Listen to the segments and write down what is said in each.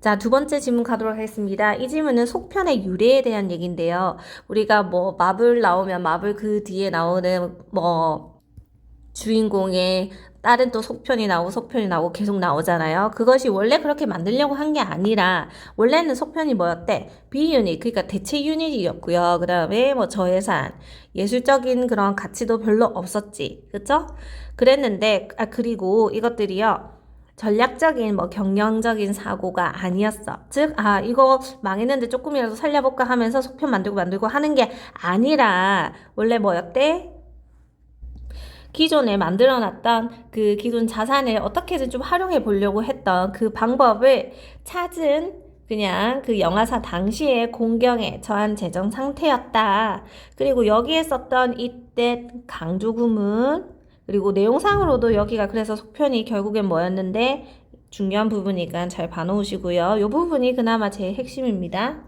자, 두 번째 질문 가도록 하겠습니다. 이 질문은 속편의 유래에 대한 얘기인데요. 우리가 뭐 마블 나오면 마블 그 뒤에 나오는 뭐 주인공의 다른 또 속편이 나오고 속편이 나오고 계속 나오잖아요. 그것이 원래 그렇게 만들려고 한 게 아니라 원래는 속편이 뭐였대? 비유닛 그러니까 대체 유닛이었고요. 그다음에 뭐 저예산 예술적인 그런 가치도 별로 없었지. 그쵸? 그랬는데 아 그리고 이것들이요. 전략적인 뭐 경영적인 사고가 아니었어. 즉, 아, 이거 망했는데 조금이라도 살려볼까 하면서 속편 만들고 만들고 하는 게 아니라 원래 뭐였대? 기존에 만들어 놨던 그 기존 자산을 어떻게든 좀 활용해 보려고 했던 그 방법을 찾은 그냥 그 영화사 당시의 공경에 처한 재정 상태였다. 그리고 여기에 썼던 이때 강조 구문 그리고 내용상으로도 여기가 그래서 속편이 결국엔 뭐였는데 중요한 부분이니까 잘 봐놓으시고요. 이 부분이 그나마 제일 핵심입니다.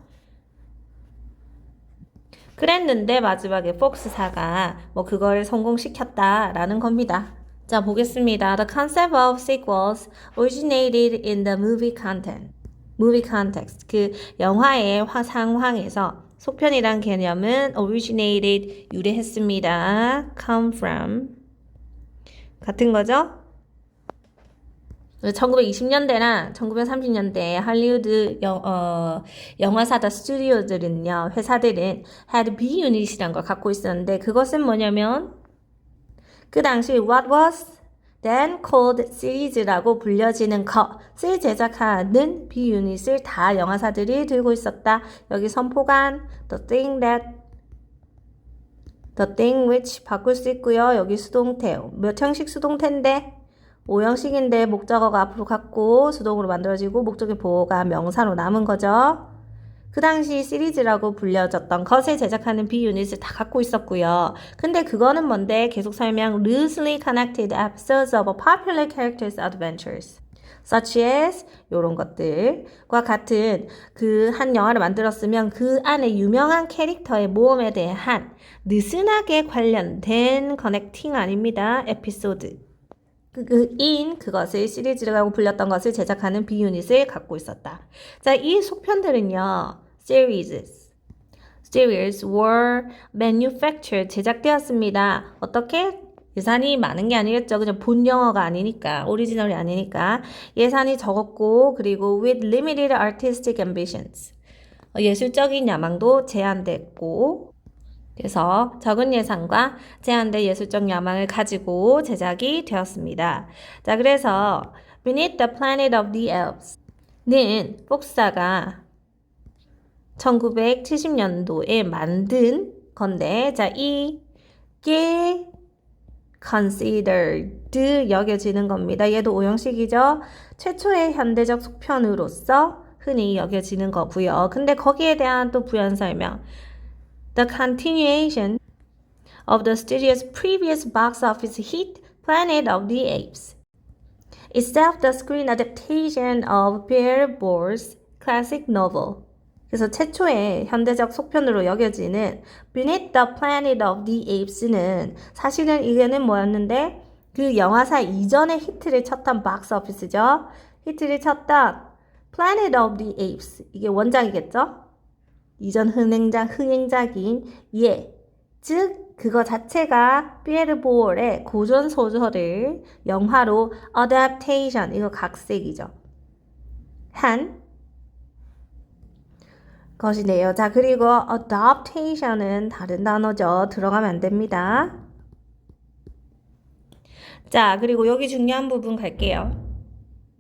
그랬는데 마지막에 폭스사가 뭐 그걸 성공시켰다라는 겁니다. 자, 보겠습니다. The concept of sequels originated in the movie content. movie context. 그 영화의 화, 상황에서 속편이란 개념은 originated 유래했습니다. come from 같은 거죠? 1920년대나 1930년대 할리우드 영, 어, 영화사다 스튜디오들은요, 회사들은 had B 유닛이란 걸 갖고 있었는데 그것은 뭐냐면 그 당시 what was then called series라고 불려지는 것을 제작하는 B 유닛을 다 영화사들이 들고 있었다. 여기 선포간 the thing that the thing which 바꿀 수 있고요. 여기 수동태 몇 형식 수동태인데 5형식인데 목적어가 앞으로 갔고 수동으로 만들어지고 목적의 보호가 명사로 남은 거죠. 그 당시 시리즈라고 불려졌던 것을 제작하는 비유닛을 다 갖고 있었고요. 근데 그거는 뭔데? 계속 설명 loosely connected episodes of popular characters' adventures. Such as 요런 것들과 같은 그 한 영화를 만들었으면 그 안에 유명한 캐릭터의 모험에 대한 느슨하게 관련된 커넥팅 아닙니다. 에피소드. 그, 그, 인 그것을 시리즈라고 불렸던 것을 제작하는 비유닛을 갖고 있었다. 자, 이 속편들은요, series, series were manufactured, 제작되었습니다. 어떻게? 예산이 많은 게 아니겠죠. 그냥 본 영어가 아니니까, 오리지널이 아니니까. 예산이 적었고, 그리고 with limited artistic ambitions. 어, 예술적인 야망도 제한됐고, 그래서 적은 예산과 제한된 예술적 야망을 가지고 제작이 되었습니다. 자, 그래서 Beneath the Planet of the Elves,는 폭사가 1970년도에 만든 건데, 자, 이게 considered 여겨지는 겁니다. 얘도 오형식이죠. 최초의 현대적 속편으로서 흔히 여겨지는 거고요. 근데 거기에 대한 또 부연 설명. The continuation of the studio's previous box office hit Planet of the Apes. Itself the screen adaptation of Pierre Bourdieu's classic novel. 그래서 최초의 현대적 속편으로 여겨지는 Beneath the Planet of the Apes는 사실은 이게는 뭐였는데 그 영화사 이전에 히트를 쳤던 박스 오피스죠. 히트를 쳤던 Planet of the Apes 이게 원작이겠죠. 이전 흥행작 흥행작인 예. 즉 그거 자체가 피에르 보올의 고전 소설을 영화로 adaptation 이거 각색이죠. 한 것이네요. 자, 그리고 adaptation은 다른 단어죠. 들어가면 안 됩니다. 자, 그리고 여기 중요한 부분 갈게요.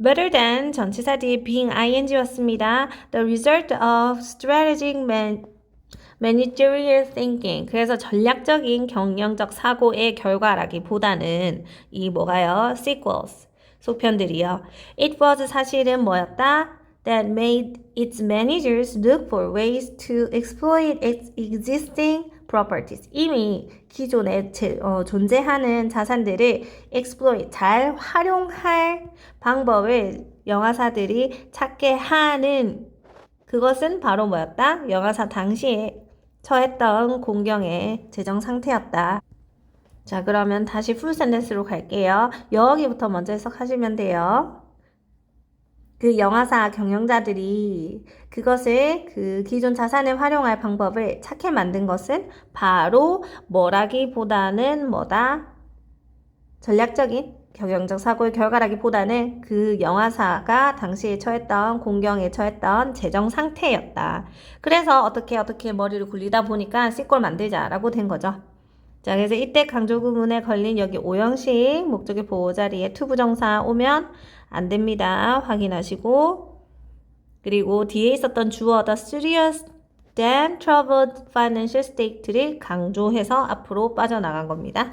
Better than 전치사 뒤에 being ing였습니다. The result of strategic man, managerial thinking. 그래서 전략적인 경영적 사고의 결과라기보다는 이 뭐가요? sequels. 속편들이요. It was 사실은 뭐였다? That made its managers look for ways to exploit its existing properties. 이미 기존에 제, 어, 존재하는 자산들을 exploit, 잘 활용할 방법을 영화사들이 찾게 하는 그것은 바로 뭐였다? 영화사 당시에 처했던 공경의 재정 상태였다. 자, 그러면 다시 풀 센텐스로 갈게요. 여기부터 먼저 해석하시면 돼요. 그 영화사 경영자들이 그것을 그 기존 자산을 활용할 방법을 찾게 만든 것은 바로 뭐라기보다는 뭐다? 전략적인 경영적 사고의 결과라기보다는 그 영화사가 당시에 처했던 공경에 처했던 재정 상태였다. 그래서 어떻게 어떻게 머리를 굴리다 보니까 C꼴 만들자라고 된 거죠. 자, 그래서 이때 강조구문에 걸린 여기 오형식 목적의 보호 자리에 투부정사 오면 안 됩니다. 확인하시고 그리고 뒤에 있었던 주어 the serious then troubled financial state를 강조해서 앞으로 빠져나간 겁니다.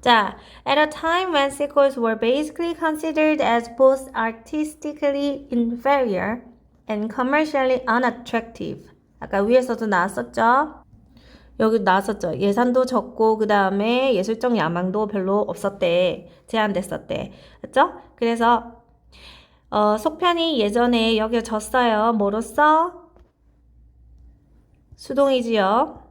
자, at a time when sequels were basically considered as both artistically inferior and commercially unattractive. 아까 위에서도 나왔었죠? 여기 나왔었죠. 예산도 적고 그 다음에 예술적 야망도 별로 없었대. 제한됐었대. 그죠? 그래서 어, 속편이 예전에 여겨졌어요. 뭐로써? 수동이지요.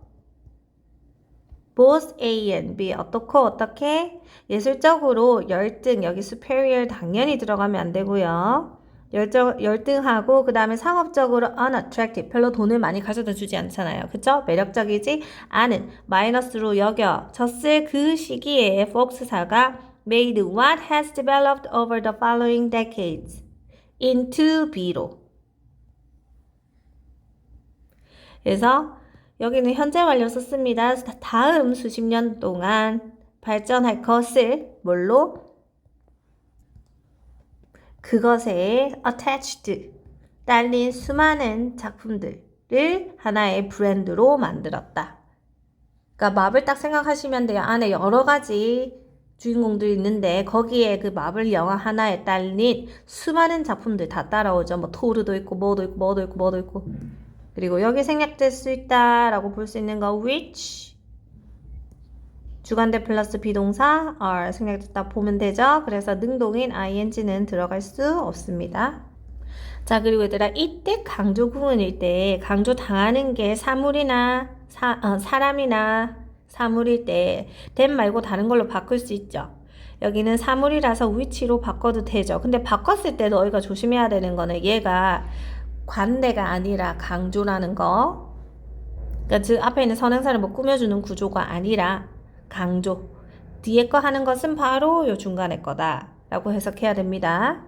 both A and B 어떻고 어떻게 예술적으로 열등 여기 superior 당연히 들어가면 안 되고요. 열정, 열등하고 그 다음에 상업적으로 unattractive 별로 돈을 많이 가져다 주지 않잖아요. 그쵸? 매력적이지 않은 마이너스로 여겨졌을 그 시기에 폭스사가 made what has developed over the following decades into B로 그래서 여기는 현재 완료 썼습니다. 다음 수십 년 동안 발전할 것을 뭘로? 그것에 attached 딸린 수많은 작품들을 하나의 브랜드로 만들었다. 그러니까 맙을 딱 생각하시면 돼요. 안에 여러 가지 주인공들이 있는데 거기에 그 맙을 영화 하나에 딸린 수많은 작품들 다 따라오죠. 뭐 토르도 있고 뭐도 있고 뭐도 있고 뭐도 있고 그리고 여기 생략될 수 있다라고 볼 수 있는 거 which 주관대 플러스 비동사 are 생략됐다 보면 되죠. 그래서 능동인 ing는 들어갈 수 없습니다. 자 그리고 얘들아 이때 강조 구문일 때 강조 당하는 게 사물이나 사, 어, 사람이나 사물일 때 된 말고 다른 걸로 바꿀 수 있죠. 여기는 사물이라서 위치로 바꿔도 되죠. 근데 바꿨을 때 너희가 조심해야 되는 거는 얘가 관대가 아니라 강조라는 거. 그러니까 즉 앞에 있는 선행사를 뭐 꾸며주는 구조가 아니라 강조. 뒤에 거 하는 것은 바로 요 중간에 거다. 라고 해석해야 됩니다.